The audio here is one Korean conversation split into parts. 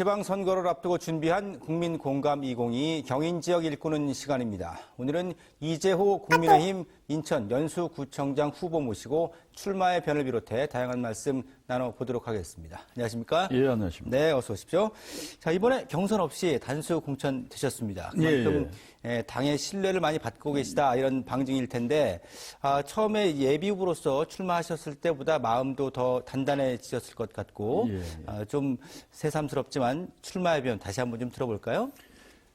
지방선거를 앞두고 준비한 국민공감 20이 경인 지역 일구는 시간입니다. 오늘은 이재호 국민의힘 인천 연수구청장 후보 모시고 출마의 변을 비롯해 다양한 말씀 나눠보도록 하겠습니다. 안녕하십니까? 예, 안녕하십니까. 네, 어서 오십시오. 자, 이번에 경선 없이 단수 공천 되셨습니다. 그만큼 예, 당의 신뢰를 많이 받고 계시다 이런 방증일 텐데 아, 처음에 예비 후보로서 출마하셨을 때보다 마음도 더 단단해지셨을 것 같고 예, 예. 아, 좀 새삼스럽지만 출마의 변 다시 한번 좀 들어볼까요?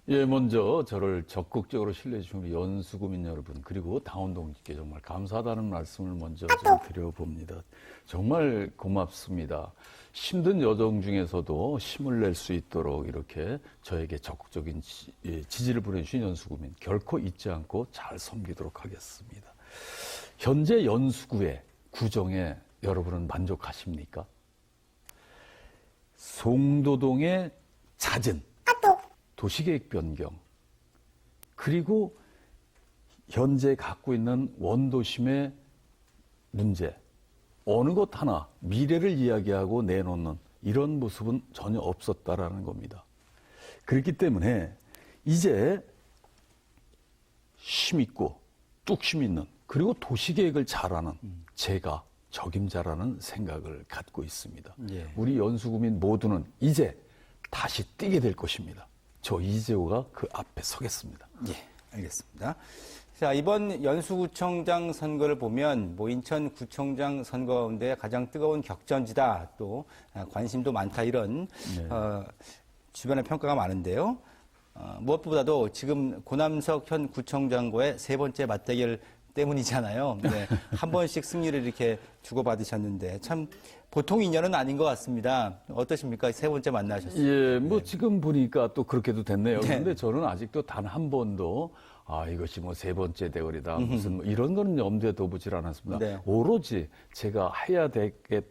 예, 먼저 저를 적극적으로 신뢰해 주신 우리 연수구민 여러분, 그리고 당원동지께 정말 감사하다는 말씀을 먼저 좀 드려봅니다. 정말 고맙습니다. 힘든 여정 중에서도 힘을 낼 수 있도록 이렇게 저에게 적극적인 지, 예, 지지를 보내주신 연수구민, 결코 잊지 않고 잘 섬기도록 하겠습니다. 현재 연수구의 구정에 여러분은 만족하십니까? 송도동의 잦은 도시계획 변경 그리고 현재 갖고 있는 원도심의 문제 어느 것 하나 미래를 이야기하고 내놓는 이런 모습은 전혀 없었다라는 겁니다. 그렇기 때문에 이제 힘 있고 뚝심 있는 그리고 도시계획을 잘하는 제가 적임자라는 생각을 갖고 있습니다. 예. 우리 연수구민 모두는 이제 다시 뛰게 될 것입니다. 저 이재호가 그 앞에 서겠습니다. 예, 알겠습니다. 자, 이번 연수구청장 선거를 보면 뭐 인천구청장 선거 가운데 가장 뜨거운 격전지다 또 아, 관심도 많다 이런 네. 어, 주변의 평가가 많은데요. 어, 무엇보다도 지금 고남석 현 구청장과의 세 번째 맞대결 때문이잖아요. 네, 한 번씩 승리를 이렇게 주고받으셨는데 참 보통 인연은 아닌 것 같습니다. 어떠십니까? 세 번째 만나셨어요. 예, 뭐 지금 보니까 또 그렇게도 됐네요. 네. 그런데 저는 아직도 단 한 번도 아 이것이 뭐 세 번째 대결이다 무슨 뭐 이런 거는 염두에 둬보질 않았습니다. 네. 오로지 제가 해야 되겠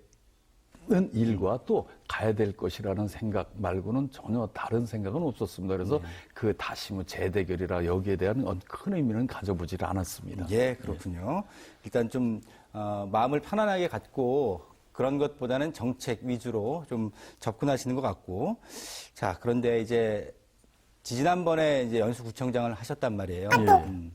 는 일과 또 가야 될 것이라는 생각 말고는 전혀 다른 생각은 없었습니다. 그래서 네. 그 다시 뭐 재대결이라 여기에 대한 어, 큰 의미는 가져보질 않았습니다. 예, 그렇군요. 일단 좀 어, 마음을 편안하게 갖고 그런 것보다는 정책 위주로 좀 접근하시는 것 같고, 자 그런데 이제 지난번에 이제 연수구청장을 하셨단 말이에요. 예. 음,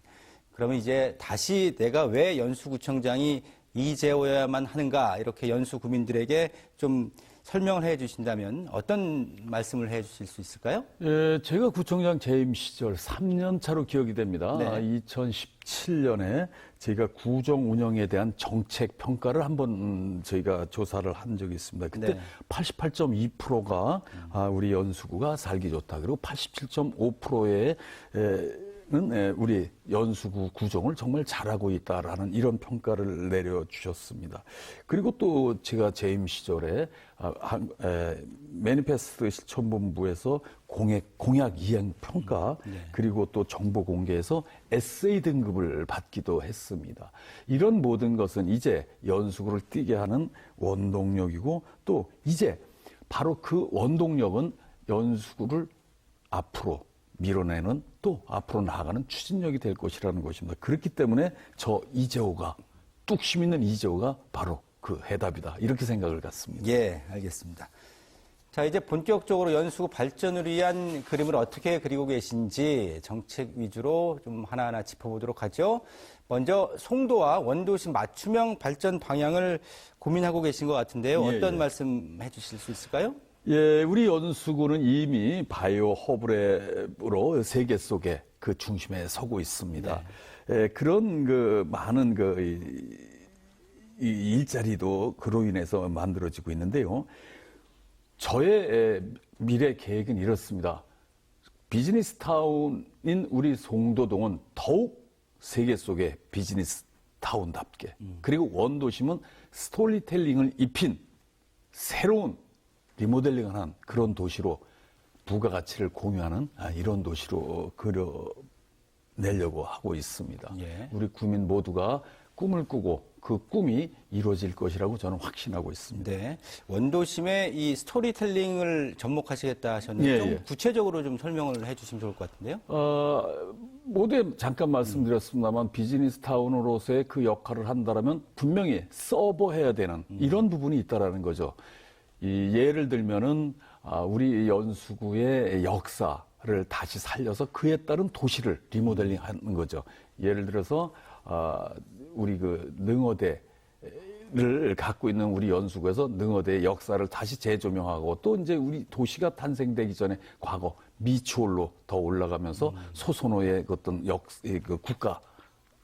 그러면 이제 다시 내가 왜 연수구청장이 이재호야만 하는가 이렇게 연수 구민들에게 좀 설명을 해 주신다면 어떤 말씀을 해 주실 수 있을까요? 예, 제가 구청장 재임 시절 3년 차로 기억이 됩니다. 네. 2017년에 저희가 구정 운영에 대한 정책 평가를 한번 음, 저희가 조사를 한 적이 있습니다. 그때 네. 88.2%가 아, 우리 연수구가 살기 좋다. 그리고 87.5%의 는 에, 우리 연수구 구정을 정말 잘하고 있다라는 이런 평가를 내려주셨습니다. 그리고 또 제가 재임 시절에 아, 한, 에, 매니페스트 실천본부에서 공약, 공약 이행 평가 그리고 또 정보 공개에서 SA 등급을 받기도 했습니다. 이런 모든 것은 이제 연수구를 뛰게 하는 원동력이고 또 이제 바로 그 원동력은 연수구를 앞으로 밀어내는 또 앞으로 나아가는 추진력이 될 것이라는 것입니다. 그렇기 때문에 저 이재호가 뚝심 있는 이재호가 바로 그 해답이다. 이렇게 생각을 갖습니다. 예, 알겠습니다. 자, 이제 본격적으로 연수구 발전을 위한 그림을 어떻게 그리고 계신지 정책 위주로 좀 하나하나 짚어보도록 하죠. 먼저 송도와 원도시 맞춤형 발전 방향을 고민하고 계신 것 같은데요. 예, 어떤 예. 말씀 해주실 수 있을까요? 예, 우리 연수구는 이미 바이오 허브랩으로 세계 속에 그 중심에 서고 있습니다. 예, 그런 그 많은 그 이, 이 일자리도 그로 인해서 만들어지고 있는데요. 저의 에, 미래 계획은 이렇습니다. 비즈니스 타운인 우리 송도동은 더욱 세계 속의 비즈니스 타운답게 그리고 원도심은 스토리텔링을 입힌 새로운 리모델링을 한 그런 도시로 부가가치를 공유하는 아, 이런 도시로 그려내려고 하고 있습니다. 예. 우리 구민 모두가 꿈을 꾸고 그 꿈이 이루어질 것이라고 저는 확신하고 있습니다. 네. 원도심의 이 스토리텔링을 접목하시겠다 하셨는데 예, 좀 예. 구체적으로 좀 설명을 해 주시면 좋을 것 같은데요. 어, 모두에 잠깐 말씀드렸습니다만 비즈니스 타운으로서의 그 역할을 한다라면 분명히 서버해야 되는 이런 부분이 있다라는 거죠. 이 예를 들면은 아, 우리 연수구의 역사를 다시 살려서 그에 따른 도시를 리모델링 하는 거죠. 예를 들어서, 아, 우리 그 능어대 를 갖고 있는 우리 연수구에서 능어대의 역사를 다시 재조명하고 또 이제 우리 도시가 탄생되기 전에 과거 미추홀로 더 올라가면서 소선호의 그 어떤 역, 이그 국가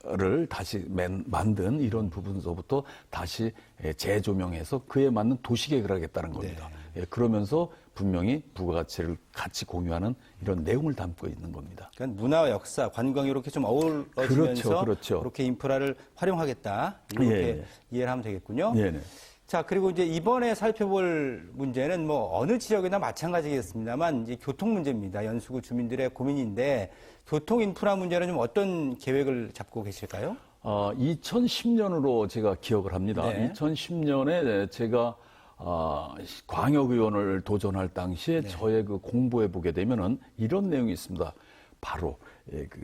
를 다시 맨- 만든 이런 부분서부터 다시 예, 재조명해서 그에 맞는 도시계획을 하겠다는 겁니다. 예, 그러면서 분명히 부가가치를 같이 공유하는 이런 내용을 담고 있는 겁니다. 그러니까 문화와 역사, 관광이 이렇게 좀 어우러지면서 그렇죠, 그렇죠. 그렇게 인프라를 활용하겠다 이렇게 예, 예. 이해를 하면 되겠군요. 네네. 자 그리고 이제 이번에 살펴볼 문제는 뭐 어느 지역이나 마찬가지겠습니다만 이제 교통 문제입니다. 연수구 주민들의 고민인데 교통 인프라 문제는 좀 어떤 계획을 잡고 계실까요? 어, 2010년으로 제가 기억을 합니다. 네. 2010년에 제가 아, 광역의원을 도전할 당시에 네. 저의 그 공부해 보게 되면은 이런 내용이 있습니다. 바로 예, 그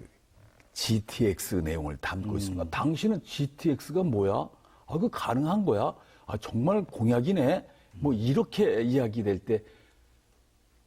GTX 내용을 담고 있습니다. 음. 당신은 GTX가 뭐야? 아, 그 가능한 거야? 아, 정말 공약이네? 뭐 이렇게 이야기될 때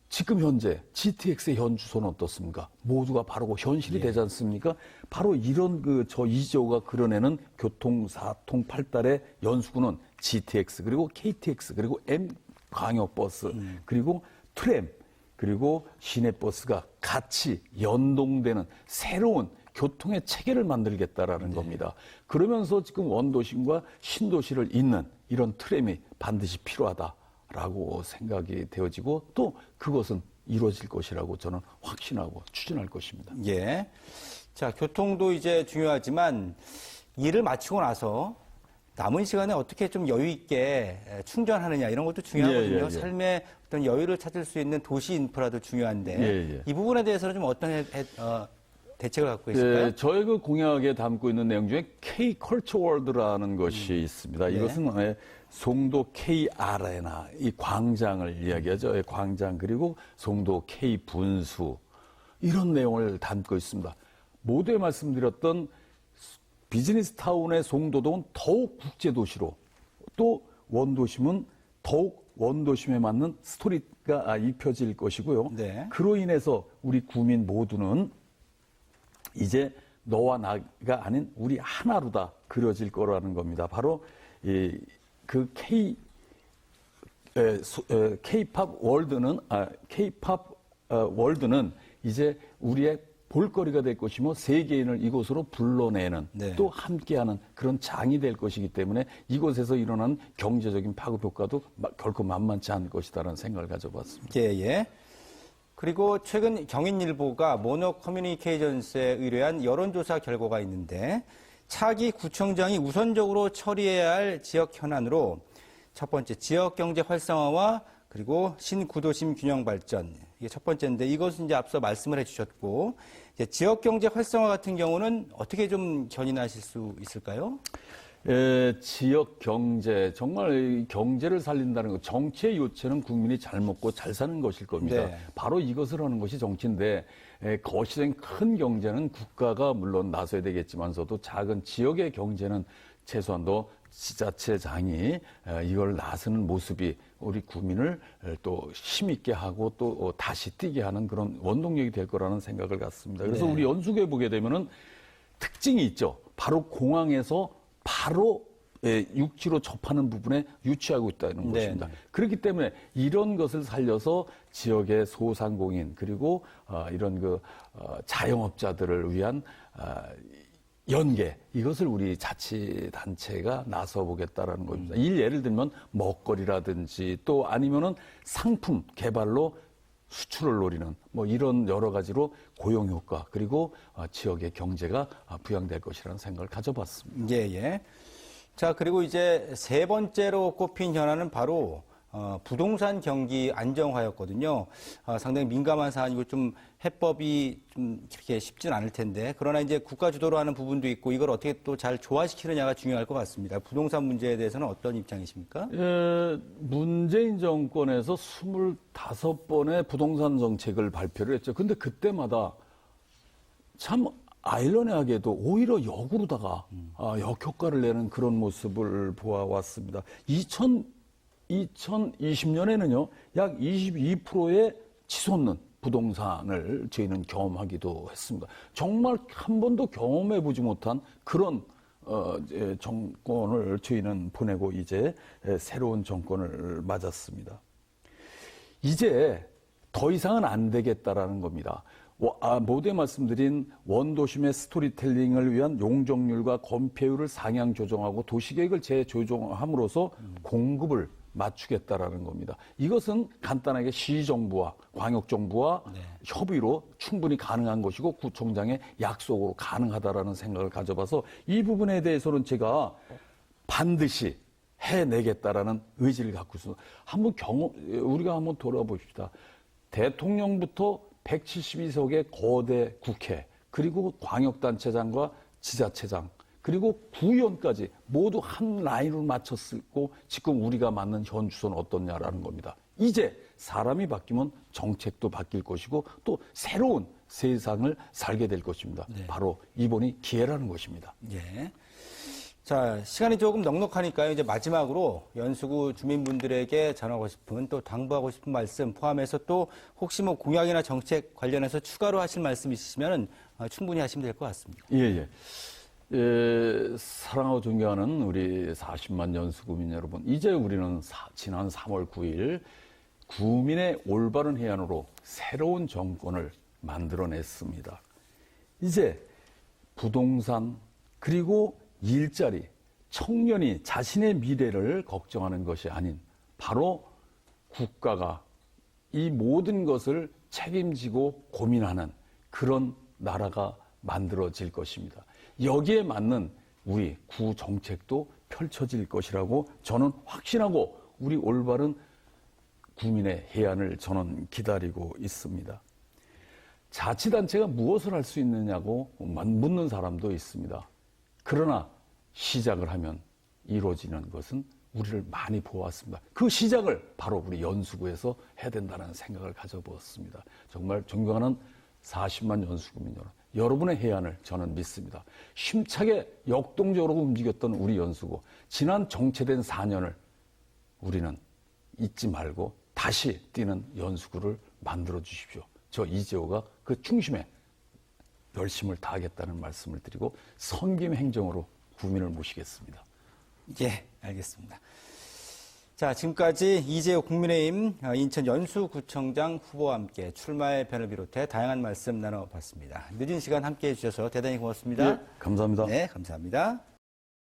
지금 현재 GTX의 현 주소는 어떻습니까? 모두가 바로 그 현실이 되지 않습니까? 바로 이런 그 저 이재호가 그려내는 교통 사통 팔달의 연수구는 GTX 그리고 KTX 그리고 M 광역버스 그리고 트램 그리고 시내버스가 같이 연동되는 새로운 교통의 체계를 만들겠다라는 겁니다. 그러면서 지금 원도심과 신도시를 잇는 이런 트램이 반드시 필요하다라고 생각이 되어지고 또 그것은 이루어질 것이라고 저는 확신하고 추진할 것입니다. 예. 자, 교통도 이제 중요하지만 일을 마치고 나서 남은 시간에 어떻게 좀 여유 있게 충전하느냐 이런 것도 중요하거든요. 예, 예, 예. 삶의 어떤 여유를 찾을 수 있는 도시 인프라도 중요한데 예, 예. 이 부분에 대해서는 좀 어떤 해- 해- 어, 대책을 갖고? 예, 저희 그 공약에 담고 있는 내용 중에 K 컬처 월드라는 것이 있습니다. 네. 이것은 예, 송도 K 아레나 이 광장을 이야기하죠. 예, 광장 그리고 송도 K 분수 이런 내용을 담고 있습니다. 모두에 말씀드렸던 비즈니스 타운의 송도동은 더욱 국제 도시로 또 원도심은 더욱 원도심에 맞는 스토리가 아, 입혀질 것이고요. 네. 그로 인해서 우리 구민 모두는 이제 너와 나가 아닌 우리 하나로다 그려질 거라는 겁니다. 바로 이 그 K K-팝 월드는 아 K-팝 어, 월드는 이제 우리의 볼거리가 될 것이며 세계인을 이곳으로 불러내는 네. 또 함께하는 그런 장이 될 것이기 때문에 이곳에서 일어난 경제적인 파급 효과도 마- 결코 만만치 않을 것이다라는 생각을 가져봤습니다. 예, 예. 그리고 최근 경인일보가 모노 커뮤니케이션스에 의뢰한 여론조사 결과가 있는데 차기 구청장이 우선적으로 처리해야 할 지역 현안으로 첫 번째 지역 경제 활성화와 그리고 신구도심 균형 발전 이게 첫 번째인데 이것은 이제 앞서 말씀을 해주셨고 지역 경제 활성화 같은 경우는 어떻게 좀 견인하실 수 있을까요? 예, 지역 경제 정말 이 경제를 살린다는 것 정치의 요체는 국민이 잘 먹고 잘 사는 것일 겁니다. 네. 바로 이것을 하는 것이 정치인데 예, 거시된 큰 경제는 국가가 물론 나서야 되겠지만서도 작은 지역의 경제는 최소한도 지자체장이 에, 이걸 나서는 모습이 우리 국민을 에, 또 힘있게 하고 또 어, 다시 뛰게 하는 그런 원동력이 될 거라는 생각을 갖습니다. 그래서 네. 우리 연수구에 보게 되면은 특징이 있죠. 바로 공항에서 바로 예, 육지로 접하는 부분에 유치하고 있다는 네, 것입니다. 네. 그렇기 때문에 이런 것을 살려서 지역의 소상공인 그리고 어, 이런 그 어, 자영업자들을 위한 어, 연계 이것을 우리 자치단체가 나서 보겠다라는 겁니다. 일 예를 들면 먹거리라든지 또 아니면은 상품 개발로 수출을 노리는 뭐 이런 여러 가지로 고용 효과 그리고 어, 지역의 경제가 어, 부양될 것이라는 생각을 가져봤습니다. 예, 예. 자, 그리고 이제 세 번째로 꼽힌 현안은 바로 어, 부동산 경기 안정화였거든요. 어, 상당히 민감한 사안이고 좀 해법이 좀 그렇게 쉽진 않을 텐데 그러나 이제 국가 주도로 하는 부분도 있고 이걸 어떻게 또 잘 조화시키느냐가 중요할 것 같습니다. 부동산 문제에 대해서는 어떤 입장이십니까? 예, 문재인 정권에서 25번의 부동산 정책을 발표를 했죠. 근데 그때마다 참 아이러니하게도 오히려 역으로다가 아, 역효과를 내는 그런 모습을 보아왔습니다. 2020년에는요, 약 22%의 치솟는 부동산을 저희는 경험하기도 했습니다. 정말 한 번도 경험해 보지 못한 그런 어, 정권을 저희는 보내고 이제 에, 새로운 정권을 맞았습니다. 이제 더 이상은 안 되겠다라는 겁니다. 워- 아, 모두에 말씀드린 원도심의 스토리텔링을 위한 용적률과 건폐율을 상향 조정하고 도시계획을 재조정함으로써 공급을 맞추겠다라는 겁니다. 이것은 간단하게 시정부와 광역정부와 협의로 충분히 가능한 것이고 구청장의 약속으로 가능하다라는 생각을 가져봐서 이 부분에 대해서는 제가 반드시 해내겠다라는 의지를 갖고 있습니다. 한번 경험, 우리가 한번 돌아봅시다. 대통령부터 172석의 거대 국회, 그리고 광역단체장과 지자체장, 그리고 구의원까지 모두 한 라인으로 맞췄고 지금 우리가 맞는 현 주소는 어떻냐라는 겁니다. 이제 사람이 바뀌면 정책도 바뀔 것이고 또 새로운 세상을 살게 될 것입니다. 바로 이번이 기회라는 것입니다. 예. 자, 시간이 조금 넉넉하니까요. 이제 마지막으로 연수구 주민분들에게 전하고 싶은 또 당부하고 싶은 말씀 포함해서 또 혹시 뭐 공약이나 정책 관련해서 추가로 하실 말씀 있으시면 충분히 하시면 될 것 같습니다. 예, 예. 예, 사랑하고 존경하는 우리 40만 연수구민 여러분, 이제 우리는 사- 지난 3월 9일 구민의 올바른 해안으로 새로운 정권을 만들어냈습니다. 이제 부동산 그리고 일자리, 청년이 자신의 미래를 걱정하는 것이 아닌 바로 국가가 이 모든 것을 책임지고 고민하는 그런 나라가 만들어질 것입니다. 여기에 맞는 우리 구 정책도 펼쳐질 것이라고 저는 확신하고 우리 올바른 국민의 해안을 저는 기다리고 있습니다. 자치단체가 무엇을 할 수 있느냐고 묻는 사람도 있습니다. 그러나 시작을 하면 이루어지는 것은 우리를 많이 보았습니다. 그 시작을 바로 우리 연수구에서 해야 된다는 생각을 가져보았습니다. 정말 존경하는 40만 연수구민 여러분, 여러분의 해안을 저는 믿습니다. 힘차게 역동적으로 움직였던 우리 연수구, 지난 정체된 4년을 우리는 잊지 말고 다시 뛰는 연수구를 만들어 주십시오. 저 이재호가 그 중심에 열심을 다하겠다는 말씀을 드리고 성김 행정으로 구민을 모시겠습니다. 예, 알겠습니다. 자, 지금까지 이재호 국민의힘 어, 인천 연수구청장 후보와 함께 출마의 변을 비롯해 다양한 말씀 나눠봤습니다. 늦은 시간 함께 해주셔서 대단히 고맙습니다. 예, 감사합니다. 네, 감사합니다.